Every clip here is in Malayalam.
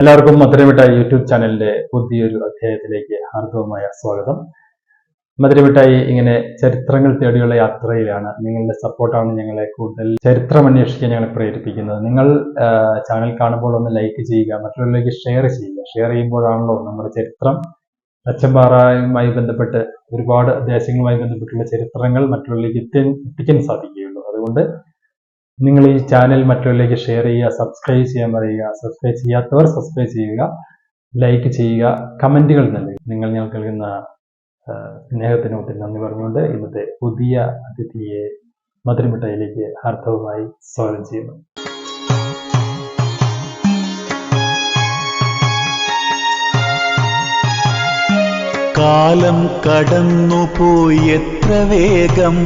എല്ലാവർക്കും മധുരമിഠായി യൂട്യൂബ് ചാനലിന്റെ പുതിയൊരു അധ്യായത്തിലേക്ക് ഹാർദവമായ സ്വാഗതം. മധുരമിഠായി ഇങ്ങനെ ചരിത്രങ്ങൾ തേടിയുള്ള യാത്രയിലാണ് നിങ്ങളുടെ സപ്പോർട്ടാണ് ഞങ്ങളെ കൂടുതൽ ചരിത്രം അന്വേഷിക്കാൻ ഞങ്ങളെ പ്രേരിപ്പിക്കുന്നത്. നിങ്ങൾ ചാനൽ കാണുമ്പോൾ ഒന്ന് ലൈക്ക് ചെയ്യുക മറ്റുള്ളവരിലേക്ക് ഷെയർ ചെയ്യുക. ഷെയർ ചെയ്യുമ്പോഴാണല്ലോ നമ്മുടെ ചരിത്രം. അച്ചമ്പാറയുമായി ബന്ധപ്പെട്ട് ഒരുപാട് ദേശങ്ങളുമായി ബന്ധപ്പെട്ടുള്ള ചരിത്രങ്ങൾ മറ്റുള്ളവരിലേക്ക് എത്തി എത്തിക്കാൻ സാധിക്കുകയുള്ളൂ. അതുകൊണ്ട് നിങ്ങൾ ഈ ചാനൽ മറ്റുള്ളവരിലേക്ക് ഷെയർ ചെയ്യുക സബ്സ്ക്രൈബ് ചെയ്യാൻ പറയുക സബ്സ്ക്രൈബ് ചെയ്യാത്തവർ സബ്സ്ക്രൈബ് ചെയ്യുക ലൈക്ക് ചെയ്യുക കമന്റുകൾ നൽകുക. നിങ്ങൾ ഞങ്ങൾക്ക് നൽകുന്ന സ്നേഹത്തിന് ഒത്തിരി നന്ദി പറഞ്ഞുകൊണ്ട് ഇന്നത്തെ പുതിയ അതിഥിയെ മധുരമിഠായിലേക്ക് ഹാർദവമായി സ്വാഗതം ചെയ്യുന്നു. കാലം കടന്നുപോയി എത്ര വേഗം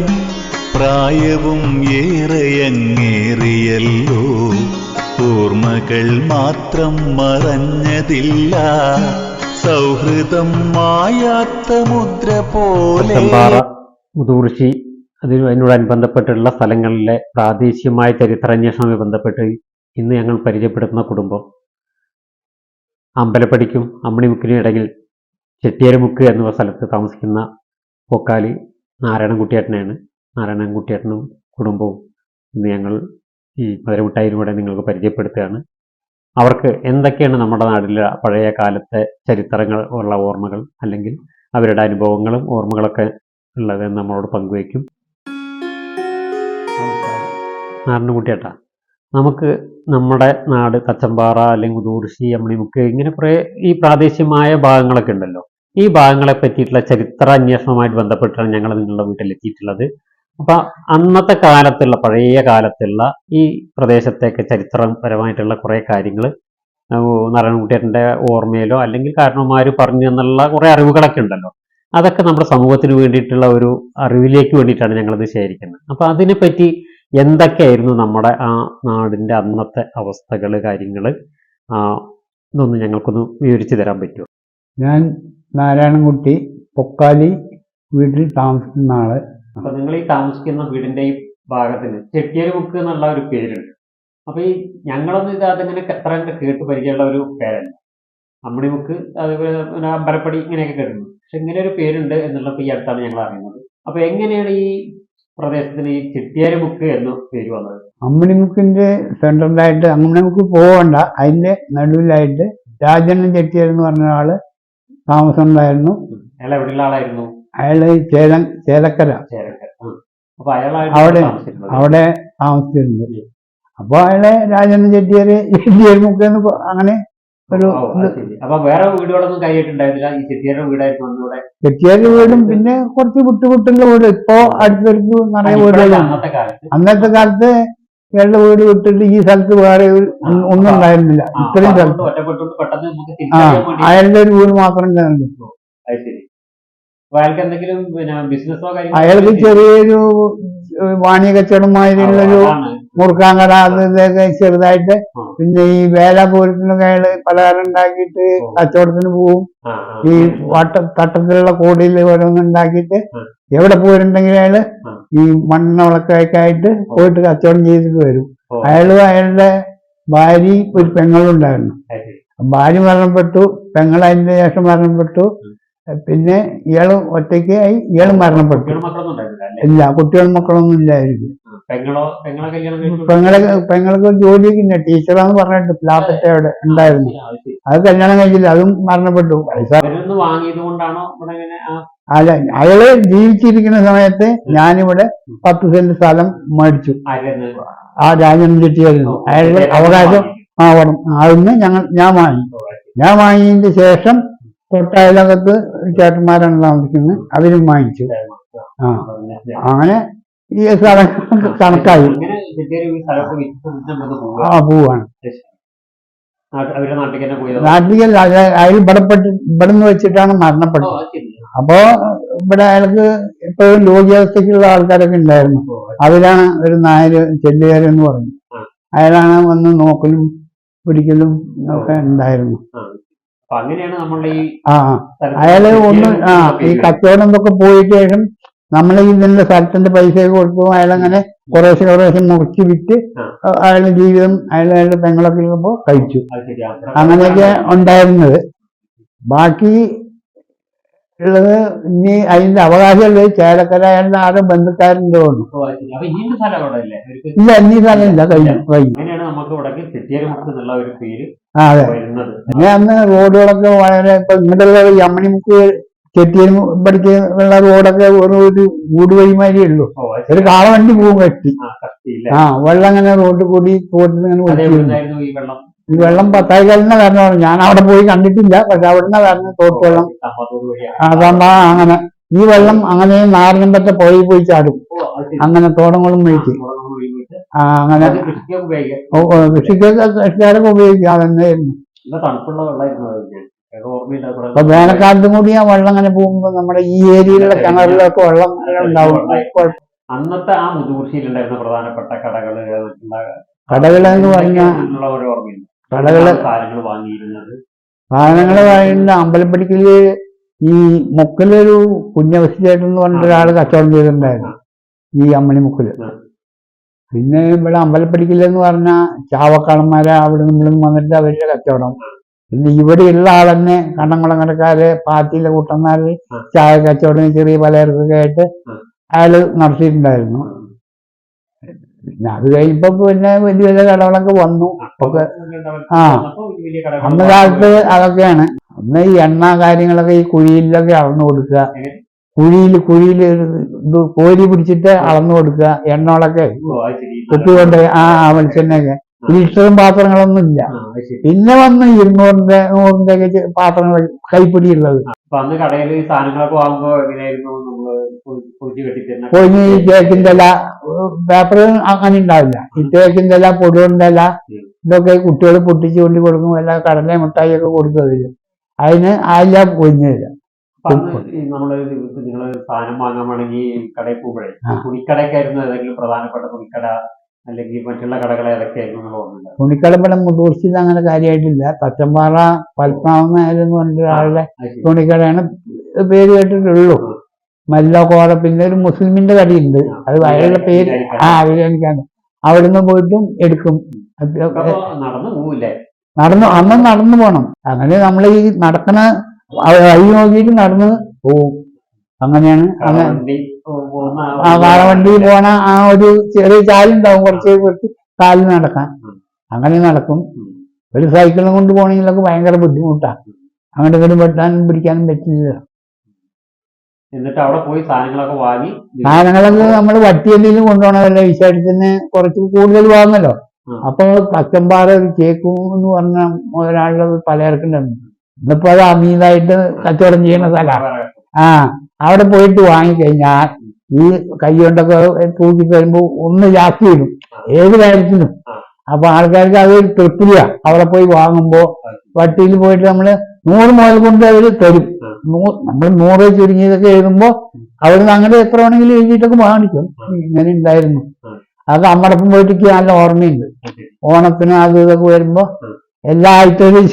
പ്രായവും ഏറെയങ്ങേറിയല്ലോ. ഓർമ്മകൾ മാത്രം മറഞ്ഞതില്ല. സൗഹൃദം മായാത്ത മുദ്ര പോലെ. മുതൂർശി അതിന് അതിനോടനുബന്ധപ്പെട്ടുള്ള സ്ഥലങ്ങളിലെ പ്രാദേശികമായ ചരിത്രാന്വേഷണവുമായി ബന്ധപ്പെട്ട് ഇന്ന് ഞങ്ങൾ പരിചയപ്പെടുത്തുന്ന കുടുംബം. അമ്പലപ്പടിക്കും അമ്മണിമുക്കിനും ഇടയിൽ ചെട്ടിയരമുക്ക് എന്ന സ്ഥലത്ത് താമസിക്കുന്ന പൊക്കാലി നാരായണൻകുട്ടിയേട്ടനെയാണ് നാരായണൻകുട്ടിയേട്ടനും കുടുംബവും ഇന്ന് ഞങ്ങൾ ഈ മധുരമുട്ടായിലൂടെ നിങ്ങൾക്ക് പരിചയപ്പെടുത്തുകയാണ്. അവർക്ക് എന്തൊക്കെയാണ് നമ്മുടെ നാട്ടിലെ പഴയ കാലത്തെ ചരിത്രങ്ങൾ ഉള്ള ഓർമ്മകൾ അല്ലെങ്കിൽ അവരുടെ അനുഭവങ്ങളും ഓർമ്മകളൊക്കെ ഉള്ളത് നമ്മളോട് പങ്കുവയ്ക്കും. നാരായണൻകുട്ടിയേട്ടാ നമുക്ക് നമ്മുടെ നാട് തച്ചമ്പാറ അല്ലെങ്കിൽ ഉദൂർഷി അമ്മണിമുക്ക് ഇങ്ങനെ കുറേ ഈ പ്രാദേശികമായ ഭാഗങ്ങളൊക്കെ ഉണ്ടല്ലോ. ഈ ഭാഗങ്ങളെ പറ്റിയിട്ടുള്ള ചരിത്ര അന്വേഷണവുമായിട്ട് ബന്ധപ്പെട്ടാണ് ഞങ്ങൾ നിങ്ങളുടെ വീട്ടിലെത്തിയിട്ടുള്ളത്. അപ്പൊ അന്നത്തെ കാലത്തുള്ള പഴയ കാലത്തുള്ള ഈ പ്രദേശത്തേക്ക് ചരിത്രപരമായിട്ടുള്ള കുറെ കാര്യങ്ങൾ നാരായണകുട്ടിയുടെ ഓർമ്മയിലോ അല്ലെങ്കിൽ കാരണവന്മാർ പറഞ്ഞു എന്നുള്ള കുറെ അറിവുകളൊക്കെ ഉണ്ടല്ലോ. അതൊക്കെ നമ്മുടെ സമൂഹത്തിന് വേണ്ടിയിട്ടുള്ള ഒരു അറിവിലേക്ക് വേണ്ടിയിട്ടാണ് ഞങ്ങളിത് ശേഖരിക്കുന്നത്. അപ്പൊ അതിനെപ്പറ്റി എന്തൊക്കെയായിരുന്നു നമ്മുടെ ആ നാടിന്റെ അന്നത്തെ അവസ്ഥകൾ കാര്യങ്ങൾ ഇതൊന്ന് ഞങ്ങൾക്കൊന്ന് വിവരിച്ചു തരാൻ പറ്റുമോ? ഞാൻ നാരായണൻകുട്ടി പൊക്കാലി വീട്ടിൽ താമസിക്കുന്ന ആൾ. അപ്പൊ നിങ്ങൾ ഈ താമസിക്കുന്ന വീടിന്റെ ഈ ഭാഗത്തിന് ചെട്ടിയര് മുക്ക് എന്നുള്ള ഒരു പേരുണ്ട്. അപ്പൊ ഈ ഞങ്ങളൊന്നും ഇത് അതിങ്ങനെ എത്ര കണ്ട് കേട്ട് പരിചയമുള്ള ഒരു പേരല്ല. അമ്മണിമുക്ക് അതുപോലെ പിന്നെ അമ്പലപ്പടി ഇങ്ങനെയൊക്കെ കേട്ടിട്ടുണ്ട്. പക്ഷെ ഇങ്ങനെ ഒരു പേരുണ്ട് എന്നുള്ളത് ഈ അടുത്താണ് ഞങ്ങൾ അറിയുന്നത്. അപ്പൊ എങ്ങനെയാണ് ഈ പ്രദേശത്തിന് ഈ ചെട്ടിയാര് മുക്ക് എന്ന് പേര് വന്നത്? അമ്മിണിമുക്കിന്റെ സെൻട്രലായിട്ട് അമ്മിണിമുക്ക് പോകണ്ട അതിന്റെ നടുവിലായിട്ട് രാജണ്ണൻ ചെട്ടിയാർ എന്ന് പറഞ്ഞ ആൾ താമസം ഉണ്ടായിരുന്നു. അയാൾ എവിടെയുള്ള ആളായിരുന്നു? അയാൾ ചേല ചേലക്കര അവിടെ അവിടെ താമസിച്ചിരുന്നത്. അപ്പൊ അയാളെ രാജൻ ചെട്ടിയാര് ചെട്ടിയാർ മുക്ക് അങ്ങനെ ഒരു അപ്പൊ വേറെ വീടുകളൊന്നും കൈയിട്ടുണ്ടായിരുന്നില്ല. ഈ ചെട്ടിയാരുടെ വീടായിരുന്നു അന്നിവിടെ ചെട്ടിയാര് വീടും പിന്നെ കുറച്ച് വിട്ടുവിട്ടുള്ള വീട്. ഇപ്പോ അടുത്തടുത്ത് നിറയെ വീടുകളാണ് അന്നത്തെ കാലത്ത്? അന്നത്തെ കാലത്ത് ഇയാളുടെ വീട് വിട്ടിട്ട് ഈ സ്ഥലത്ത് വേറെ ഒന്നും- ഉണ്ടായിരുന്നില്ല. ഇത്രയും സ്ഥലത്ത്. ആ അയാളുടെ ഒരു വീട് മാത്രം ഉണ്ടായിരുന്നു അയാൾക്ക് എന്തെങ്കിലും പിന്നെ ബിസിനസ്സോ അയാൾക്ക് ചെറിയൊരു വാണിയ വാണിജ്യ കച്ചവടമായിട്ടുള്ളൊരു മുറുക്കാങ്കട അത് ഇതൊക്കെ ചെറുതായിട്ട് പിന്നെ ഈ വേലാപൂരത്തിനൊക്കെ അയാൾ പലഹാരം ഉണ്ടാക്കിയിട്ട്. കച്ചവടത്തിന് പോവും. ഈ വട്ട തട്ടത്തിലുള്ള കോടിയിൽ ഓരോന്ന് ഉണ്ടാക്കിയിട്ട്. എവിടെ പോയിട്ടുണ്ടെങ്കിലും അയാൾ. ഈ മണ്ണെണ്ണ വിളക്കൊക്കെ ആയിട്ട് പോയിട്ട് കച്ചവടം ചെയ്തിട്ട് വരും. അയാളും അയാളുടെ ഭാര്യയും ഒരു പെങ്ങളും ഉണ്ടായിരുന്നു. ഭാര്യ മരണപ്പെട്ടു പെങ്ങൾ അതിന്റെ ശേഷം മരണപ്പെട്ടു. പിന്നെ ഇയാൾ ഒറ്റയ്ക്ക് ആയി ഇയാൾ മരണപ്പെട്ടു. ഇല്ല കുട്ടികളും മക്കളൊന്നും ഇല്ലായിരുന്നു. പെങ്ങളെ പെങ്ങൾക്ക് ജോലി ഇല്ല. ടീച്ചറാന്ന് പറഞ്ഞിട്ട് പ്ലാപ്പറ്റ അവിടെ ഉണ്ടായിരുന്നു. അത് കല്യാണം കഴിച്ചില്ല അതും മരണപ്പെട്ടു. പൈസ അല്ല അയാൾ ജീവിച്ചിരിക്കുന്ന സമയത്ത് ഞാനിവിടെ പത്ത് സെന്റ് സ്ഥലം മേടിച്ചു. ആ രാജൻ ചെട്ടിയായിരുന്നു. അയാളുടെ അവകാശം ആ വടം അതൊന്ന് ഞങ്ങൾ ഞാൻ വാങ്ങി. ഞാൻ വാങ്ങിയതിന്റെ ശേഷം തൊട്ടയലകത്ത് ചേട്ടന്മാരാണ് താമസിക്കുന്നത്. അവരും വാങ്ങിച്ചു. ആ. അങ്ങനെ ഈ സ്ഥലം കണക്കായി. ആ പോവാണ്. നാട്ടിലേക്ക് അയാൾ ഇവിടെപ്പെട്ട് ഇവിടെ നിന്ന് വെച്ചിട്ടാണ് മരണപ്പെട്ടത്. അപ്പോ ഇവിടെ അയാൾക്ക് എപ്പോഴും രോഗിയാവസ്ഥയ്ക്കുള്ള ആൾക്കാരൊക്കെ ഉണ്ടായിരുന്നു. അവരാണ് ഒരു നായര് ചെല്ലുകാരൻ എന്ന് പറഞ്ഞു. അയാളാണ് വന്ന് നോക്കലും പിടിക്കലും ഒക്കെ ഉണ്ടായിരുന്നു. അങ്ങനെയാണ് നമ്മളുടെ ഈ ആ. അയാൾ ഒന്ന് ആ ഈ കച്ചവടം എന്തൊക്കെ പോയിട്ട് ശേഷം നമ്മൾ ഇതിന്റെ സ്ഥലത്തിന്റെ പൈസ കൊടുത്തു അയാളങ്ങനെ കുറേശ്ശെ കുറേശ്ശെ മുറിച്ച് വിറ്റ്. അയാളുടെ ജീവിതം അയാൾ അയാളുടെ പെങ്ങളൊക്കെ കഴിച്ചു. അങ്ങനെയൊക്കെ ഉണ്ടായിരുന്നത്. ബാക്കി ഉള്ളത് ഇനി അതിന്റെ അവകാശമുള്ളത് ചേലക്കര എന്ന ആരുടെ ബന്ധുക്കാരന്റെ തോന്നുന്നു. ഇല്ലേ? ഇനി സ്ഥലമില്ല കഴിഞ്ഞു കഴിഞ്ഞു. അതെ. ഞാൻ പിന്നെ അന്ന് റോഡുകളൊക്കെ വളരെ ഇപ്പൊ ഇങ്ങോട്ടുള്ള ഈ അമ്മണിമുക്ക് പഠിക്കുന്ന റോഡൊക്കെ ഒരു ഊട് വഴിമാരിയേ ഉള്ളൂ. ഒരു കാള വണ്ടി പോകും കെട്ടി. ആ വെള്ളം അങ്ങനെ റോഡിൽ കൂടി തോട്ടിൽ ഇങ്ങനെ ഈ വെള്ളം? ഈ വെള്ളം പത്തായിക്കാലിന് വരണമാണ് ഞാൻ അവിടെ പോയി കണ്ടിട്ടില്ല പക്ഷെ അവിടുന്ന് വരണം തോട്ട് വെള്ളം. അതാ അതാകുമ്പോ അങ്ങനെ. ഈ വെള്ളം അങ്ങനെ നാരങ്ങമ്പത്തെ പുഴയിൽ പോയി ചാടും. അങ്ങനെ തോടങ്ങളും വഴിക്ക് ആ അങ്ങനെ. കൃഷിക്കൊക്കെ കൃഷിക്കാരൊക്കെ ഉപയോഗിക്കും. അതെന്നായിരുന്നു. തണുപ്പുള്ള വെള്ളമായിരുന്നു അപ്പൊ വേനൽക്കാലത്തും കൂടി ആ വെള്ളം അങ്ങനെ പോകുമ്പോ നമ്മുടെ ഈ ഏരിയയിലുള്ള കിണറിലൊക്കെ വെള്ളം ഉണ്ടാവും. അന്നത്തെ ആ മുതുകുർശിയിലുണ്ടായിരുന്ന പ്രധാനപ്പെട്ട കടകൾ കടകളെന്ന് പറഞ്ഞാൽ കടകൾ സാധനങ്ങൾ വാങ്ങിയിരുന്നത്. സാധനങ്ങൾ പറയുന്ന അമ്പലപ്പടിക്കൽ ഈ മുക്കിലൊരു കുഞ്ഞവസ്ഥയായിട്ട് എന്ന് പറഞ്ഞിട്ട് ഒരാൾ കച്ചവടം ചെയ്തിട്ടുണ്ടായിരുന്നു. ഈ അമ്മണി മുക്കൽ. പിന്നെ ഇവിടെ അമ്പലപ്പടിക്കൽ എന്ന് പറഞ്ഞാൽ ചാവക്കാളന്മാരെ അവിടെ നമ്മളിന്ന് വന്നിട്ട് അവരുടെ കച്ചവടം. ഇവിടെയുള്ള ആൾ തന്നെ കണ്ണംകുളങ്ങരക്കാര് പാർട്ടിയിലെ കൂട്ടന്മാര്. ചായ കച്ചവടം ചെറിയ പലചരക്കൊക്കെ ആയിട്ട് അയാൾ അയാൾ നടത്തിയിട്ടുണ്ടായിരുന്നു. പിന്നെ അത് കഴിഞ്ഞപ്പോ പിന്നെ വലിയ വലിയ കടകളൊക്കെ വന്നു. ഒക്കെ ആ. അന്ന് കാലത്ത് അതൊക്കെയാണ്. അന്ന് ഈ എണ്ണ കാര്യങ്ങളൊക്കെ ഈ കുഴിയിലൊക്കെ അളന്നു കൊടുക്കുക? കുഴിയിൽ കുഴിയിൽ കോരി പിടിച്ചിട്ട് അളന്നു കൊടുക്കുക. എണ്ണകളൊക്കെ കുട്ടികൊണ്ട് ആ ആ വെളിച്ചെണ്ണയൊക്കെ ലിറ്ററും പാത്രങ്ങളൊന്നും ഇല്ല. പിന്നെ വന്ന് ഇരുന്നൂറിന്റെ നൂറിന്റെ ഒക്കെ പാത്രങ്ങൾ കൈപ്പിടിയുള്ളത് കടയിൽ ഈ തേക്കിന്റെ ഇല പേപ്പർ അങ്ങനെ ഉണ്ടാവില്ല. ഈ തേക്കിന്റെ ഇല പൊടിയുടെ ഇല ഇതൊക്കെ കുട്ടികൾ പൊട്ടിച്ചു കൊണ്ടി കൊടുക്കും. എല്ലാ കടല മിഠായി ഒക്കെ കൊടുക്കുന്നില്ല അതിന് ആയില്ല പൊഴിഞ്ഞില്ല നമ്മൾ നിങ്ങൾ സാധനം വാങ്ങാൻ വേണമെങ്കിൽ കടയിൽ പോകുമ്പോഴേ തുണിക്കടക്കായിരുന്നു തുണിക്കടയൊക്കെ ആയിരുന്നു ഏതെങ്കിലും പ്രധാനപ്പെട്ട തുണിക്കട? അല്ലെങ്കിൽ മറ്റുള്ള കടകളെ ഏതൊക്കെയായിരുന്നു എന്നുള്ള ഓർമ്മയുണ്ട്? തുണിക്കടപ്പടം മുതൂർച്ചിയിൽ അങ്ങനെ കാര്യമായിട്ടില്ല. തച്ചമ്പാറ പത്മാവനായാലും എന്ന് പറഞ്ഞ ഒരാളുടെ. തുണിക്കടയാണ്. പേര് കേട്ടിട്ടുള്ളൂ. മല്ല കോട പിന്നെ ഒരു മുസ്ലിമിന്റെ കടയുണ്ട്. അത് അയാളുടെ പേര് ആ ബിരിയാണിക്കാണ് അവിടുന്ന് പോയിട്ടും എടുക്കും. നടന്നു പോവില്ലേ? നടന്നു അന്ന് നടന്നു പോണം. അങ്ങനെ നമ്മൾ ഈ നടക്കണ വഴി നോക്കിയിട്ട് നടന്ന് പോവും. അങ്ങനെയാണ്. അങ്ങനെ ആ കാളവണ്ടി പോണ ആ ഒരു ചെറിയ ചാലുണ്ടാവും കുറച്ച് കുറച്ച് കാലിൽ നടക്കാൻ. അങ്ങനെ നടക്കും. ഒരു സൈക്കിളും കൊണ്ട് പോകണമെങ്കിലൊക്കെ ഭയങ്കര ബുദ്ധിമുട്ടാണ് അങ്ങോട്ട് ഇങ്ങോട്ട് വെട്ടാനും പിടിക്കാനും പറ്റില്ല. എന്നിട്ട് അവിടെ പോയി സാധനങ്ങളൊക്കെ വാങ്ങി സാധനങ്ങളൊക്കെ നമ്മൾ വട്ടിയെന്തെങ്കിലും കൊണ്ടുപോകണമല്ലോ വിശേഷത്തിന് കുറച്ച് കൂടുതൽ വാങ്ങല്ലോ. അപ്പൊ പച്ചമ്പാറ ഒരു ചേക്കും എന്ന് പറഞ്ഞ ഒരാളുടെ പലചരക്കുണ്ടായിരുന്നു ഇന്നിപ്പോ അത് അമീതായിട്ട് കച്ചവടം ചെയ്യുന്ന സ്ഥലമാണ് ആ. അവിടെ പോയിട്ട് വാങ്ങിക്കഴിഞ്ഞാൽ ഈ കൈ കൊണ്ടൊക്കെ തൂക്കി തരുമ്പോ ഒന്ന് ജാസ്തി വരും ഏത് കാര്യത്തിനും. അപ്പൊ ആൾക്കാർക്ക് അതൊരു തൃപ്തിയ അവിടെ പോയി വാങ്ങുമ്പോ വട്ടിയിൽ പോയിട്ട് നമ്മൾ നൂറ് മുതൽ കൊണ്ട് അവർ തരും. നമ്മൾ നൂറ് ചുരുങ്ങിയതൊക്കെ എഴുതുമ്പോ അവിടുന്ന് അങ്ങനെ എത്ര വേണമെങ്കിലും എഴുതിയിട്ടൊക്കെ വാങ്ങിക്കും. ഇങ്ങനെ ഉണ്ടായിരുന്നു അത് അമ്മടപ്പം പോയിട്ട് നല്ല ഓർമ്മയുണ്ട്. ഓണത്തിന് അത് ഇതൊക്കെ വരുമ്പോ എല്ലാ ആഴ്ചയിലും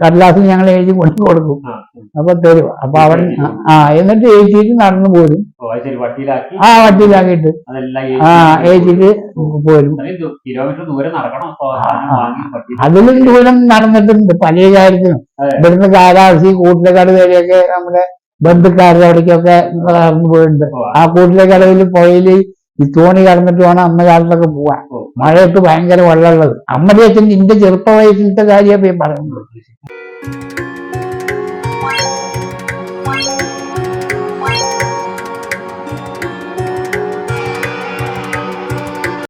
കടലാസും ഞങ്ങൾ എഴുതി കൊണ്ടു കൊടുക്കും. അപ്പൊ തരും. അപ്പൊ അവൻ ആ എന്നിട്ട് എഴുതിയിട്ട് നടന്നു പോരും. ആ വട്ടിയിലാക്കിയിട്ട്. ആ എഴുതിയിട്ട് പോരും. അതിലും ദൂരം നടന്നിട്ടുണ്ട്. പല കാര്യത്തിനും. ഇവിടുന്ന് കാലാവസ്ഥ കൂട്ടിലേക്കാട് വരെയൊക്കെ നമ്മുടെ ബന്ധുക്കാരുടെ അവിടേക്കൊക്കെ നടന്നു പോയിട്ടുണ്ട്. ആ. കൂട്ടിലേക്കടവിൽ പുഴയിൽ ഈ തോണി കടന്നിട്ട് വേണം അന്ന് കാലത്തൊക്കെ പോവാൻ. മഴയത്ത് ഭയങ്കര വെള്ളമുള്ളത് അമ്മ ചേച്ചൻ ഇന്റെ ചെറുപ്പ വയസ്സിലത്തെ കാര്യമാണ് പറയുന്നത്.